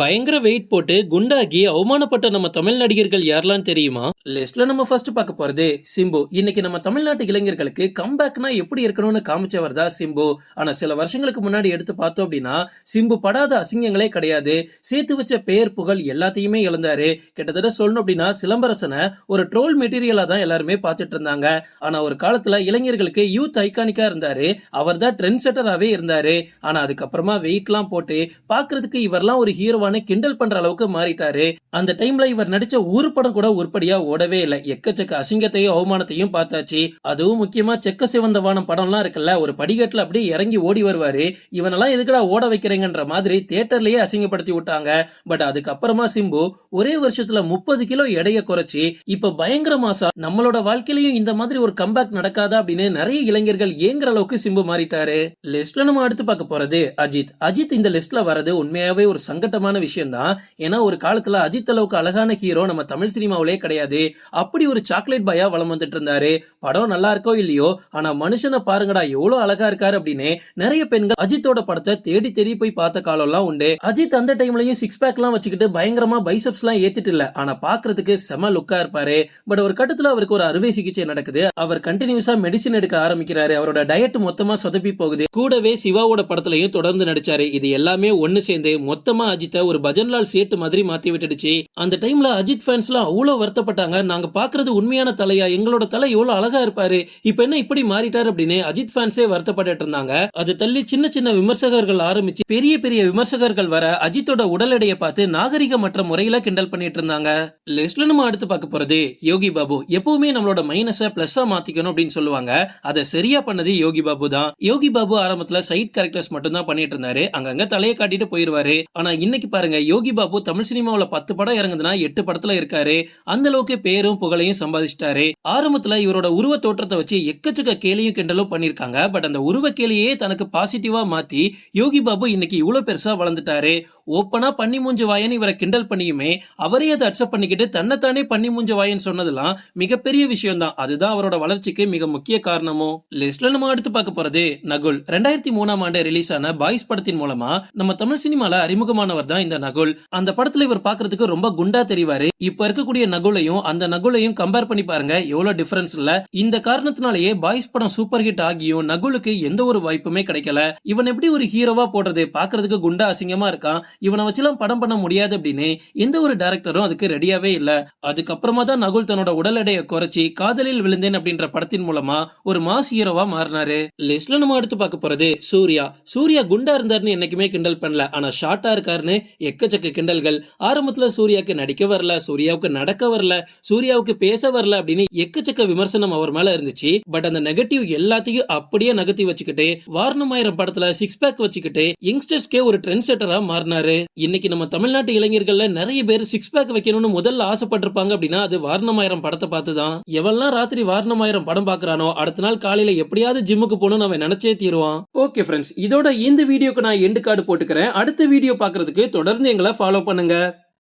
பயங்கர வெயிட் போட்டு குண்டாகி அவமானப்பட்ட நம்ம தமிழ் நடிகர்கள் யாரெல்லாம் தெரியுமா? லிஸ்ட்ல நம்ம ஃபர்ஸ்ட் பார்க்க போறது சிம்பு. இன்னைக்கு நம்ம தமிழ்நாட்டு இளைஞர்களுக்கு கம்பேக்னா எப்படி இருக்கணும்னு காமிச்சவர் தான் சிம்பு. ஆனா சில வருஷங்களுக்கு முன்னாடி எடுத்து பார்த்தோம் அப்படின்னா சிம்பு படாத அசிங்கங்களே கிடையாது. சேர்த்து வச்ச பெயர் புகழ் எல்லாத்தையுமே இழந்தாரு. கிட்டத்தட்ட சொல்லணும் அப்படின்னா சிலம்பரசனை ஒரு ட்ரோல் மெட்டீரியலா தான் எல்லாருமே பார்த்துட்டு இருந்தாங்க. ஆனா ஒரு காலத்துல இளைஞர்களுக்கு யூத் ஐகானிக்கா இருந்தாரு. அவர் தான் ட்ரெண்ட் செட்டராகவே இருந்தாரு. ஆனா அதுக்கப்புறமா வெயிட்லாம் போட்டு பாக்குறதுக்கு இவர்லாம் ஒரு ஹீரோவான கிண்டல் பண்ற அளவுக்கு மாறிட்டாரு. அந்த டைம்ல இவர் நடிச்ச ஒரு படம் கூட உருப்படியா ஓடவே இல்லை. எக்கச்சக்க அசிங்கத்தையும் அவமானத்தையும் பார்த்தாச்சு. அதுவும் முக்கியமா செக்க சிவந்த வானம் படம்லாம் இருக்குல்ல ஒரு படிக்கட்டுல அப்படியே இறங்கி ஓடி வருவாரு. இவனெல்லாம் எதுக்கடா ஓட வைக்கிறேங்கன்ற மாதிரி தியேட்டர்லயே அசிங்கப்படுத்தி விட்டாங்க. பட் அதுக்கப்புறமா சிம்பு ஒரே வருஷத்துல முப்பது கிலோ எடைய குறைச்சி இப்ப பயங்கர மாசா நம்மளோட வாழ்க்கையிலயும் இந்த மாதிரி ஒரு கம்பேக் நடக்காதா அப்படின்னு நிறைய இளைஞர்கள் ஏங்குற அளவுக்கு சிம்பு மாறிட்டாரு. லிஸ்ட்ல நம்ம அடுத்து பார்க்க போறது அஜித். அஜித் இந்த லிஸ்ட்ல வரது உண்மையாவே ஒரு சங்கட்டமான விஷயம் தான் ஏன்னா ஒரு காலத்துல அஜித் அளவுக்கு அழகான ஹீரோ நம்ம தமிழ் சினிமாவிலே கிடையாது. அப்படி ஒரு சாக்லேட் பாயா வளம் வந்துட்டு இருந்தாரு. படம் நல்லா இருக்கோ இல்லையோ ஆனா மனுஷனை பாருங்கடா எவ்வளவு அழகா இருக்காரு அப்படின்னு நிறைய பெண்கள் அஜித்தோட படத்தை தேடி தேடி போய் பார்த்த காலம்லாம் உண்டு. அஜித் அந்த டைம்லயும் சிக்ஸ் பேக் எல்லாம் வச்சுக்கிட்டு பயங்கரமா பைசப்ஸ் எல்லாம் ஏத்திட்டு இல்ல. ஆனா பாக்குறதுக்கு செம லுக்கா இருப்பாரு. பட் ஒரு கட்டத்துல அவருக்கு ஒரு அறுவை சிகிச்சை நடக்குது. அவர் கண்டினியூஸா மெடிசின் எடுக்க ஆரம்பிக்கிறாரு. அவரோட டயட் மொத்தமா சொதப்பி போகுது. கூடவே சிவாவோட படத்துலயும் தொடர்ந்து நடிச்சாரு. இது எல்லாமே ஒன்னு சேர்ந்து மொத்தமா அஜித்தை ஒரு பஜன்லால் சேட்டு மாதிரி மாத்தி விட்டுடுச்சு. அந்த டைம்ல அஜித் ஃபேன்ஸ்லாம் அவ்வளவு வருத்தப்பட்டாங்க. நாங்க பாக்குறது உண்மையான தலையா? எங்களோட தலை எவ்வளவு அழகா இருப்பாரு? இப்ப என்ன இப்படி மாறிட்டாரு அப்படின்னு அஜித் ஃபேன்ஸே வருத்தப்பட்டு இருந்தாங்க. அது தள்ளி சின்ன சின்ன விமர்சகர்கள் ஆரம்பிச்சு பெரிய பெரிய விமர்சகர்கள் வர அஜித்தோட உடல் எடையை பார்த்து நாகரிகமற்ற முறையில கிண்டல் பண்ணிட்டு இருந்தாங்க. லிஸ்ட்ல நம்ம அடுத்து பார்க்க போறது யோகி பாபு. எப்பவுமே நம்மளோட மைனஸ பிளஸ்ஸா மாத்திக்கணும் அப்படின்னு சொல்லுவாங்க. அதை சரியா பண்ணது யோகி பாபு தான். யோகி பாபு ஆரம்பத்துல சைட் கேரக்டர்ஸ் மட்டும் தான் பண்ணிட்டு இருந்தாரு. அங்கங்க தலையை காட்டிட்டு போயிருவாரு. ஆனா இன்னைக்கு பாருங்க யோகி பாபு தமிழ் சினிமாவுல பத்து படம் இறங்குதுன்னா எட்டு படத்துல இருக்காரு. அந்த அளவுக்கு பேரும் புகழையும் சம்பாதிச்சிட்டாரு. ஆரம்பத்துல இவரோட உருவ தோற்றத்தை வச்சு எக்கச்சக்க கேலியும் கிண்டலும் பண்ணிருக்காங்க. பட் அந்த உருவ கேலியே தனக்கு பாசிட்டிவா மாத்தி யோகி பாபு இன்னைக்கு இவ்வளவு பெருசா வளர்ந்துட்டாரு. ஓப்பனா பண்ணி மூஞ்சு வாயன்னு இவரை கிண்டல் பண்ணியுமே அவரே அதை அக்செப்ட் பண்ணிக்கிட்டு தன்னைத்தானே பண்ணி மூஞ்சு வாயன்னு சொன்னதெல்லாம் மிகப்பெரிய விஷயம் தான் அதுதான் அவரோட வளர்ச்சிக்கு மிக முக்கிய காரணமும் லிஸ்ட்ல நம்ம அடுத்து பார்க்க போறது நகுல். ரெண்டாயிரத்தி மூணாம் ஆண்டு ரிலீஸ் ஆன பாய்ஸ் படத்தின் மூலமா நம்ம தமிழ் சினிமால அறிமுகமானவர் தான் இந்த நகுல். அந்த படத்துல இவர் பாக்குறதுக்கு ரொம்ப குண்டா தெரிவாரு. இப்ப இருக்கக்கூடிய நகுலையும் அந்த நகுலையும் கம்பேர் பண்ணி பாருங்க எவ்வளவு டிஃபரன்ஸ் இல்ல இந்த காரணத்தினாலேயே பாய்ஸ் படம் சூப்பர் ஹிட் ஆகியும் நகுலுக்கு எந்த ஒரு வாய்ப்புமே கிடைக்கல. இவன் எப்படி ஒரு ஹீரோவா போடுறது? பாக்குறதுக்கு குண்டா அசிங்கமா இருக்கான். இவனை வச்சுலாம் படம் பண்ண முடியாது அப்படின்னு எந்த ஒரு டைரக்டரும் அதுக்கு ரெடியாவே இல்ல. அதுக்கப்புறமா தான் நகுல் தன்னோட உடல் எடையை குறைச்சி காதலில் விழுந்தேன் அப்படின்ற படத்தின் மூலமா ஒரு மாஸ் ஹீரோவா மாறினாரு. லிஸ்ட்ல நம்ம எடுத்து பார்க்க போறது சூர்யா. சூர்யா குண்டா இருந்தாருன்னு என்னைக்குமே கிண்டல் பண்ணல. ஆனா ஷார்ட்டா இருக்காருன்னு எக்கச்சக்க கிண்டல்கள். ஆரம்பத்துல சூர்யாக்கு நடிக்க வரல சூர்யாவுக்கு நடக்க வரல சூர்யாவுக்கு பேச வரல அப்படின்னு எக்கச்சக்க விமர்சனம் அவர் மேல இருந்துச்சு. பட் அந்த நெகட்டிவ் எல்லாத்தையும் அப்படியே நகர்த்தி வச்சுக்கிட்டு வாரணமாயிரம் படத்துல சிக்ஸ் பேக் வச்சுக்கிட்டு யங்ஸ்டர்ஸ்க்கே ஒரு ட்ரெண்ட் செட்டரா மாறினாரு. இன்னைக்கு நம்ம தமிழ்நாட்டு இளைஞர்கள்ல நிறைய பேர் சிக்ஸ் பேக் வைக்கணும்னு முதல்ல ஆசைப்பட்டிருப்பாங்க அப்படின்னா அது வாரணமாயிரம் படத்தை பார்த்து தான் எவெல்லாம் ராத்திரி வாரணமாயிரம் படம் பாக்குறானோ அடுத்த நாள் காலையில எப்படியாவது ஜிம்முக்கு போகணும்னு அவன் நினைச்சே தீருவான். ஓகே ஃப்ரெண்ட்ஸ் இதோட இந்த வீடியோக்கு நான் எண்டு கார்டு போட்டுக்கிறேன். அடுத்த வீடியோ பாக்குறதுக்கு தொடர்ந்து எங்களை ஃபாலோ பண்ணுங்கள்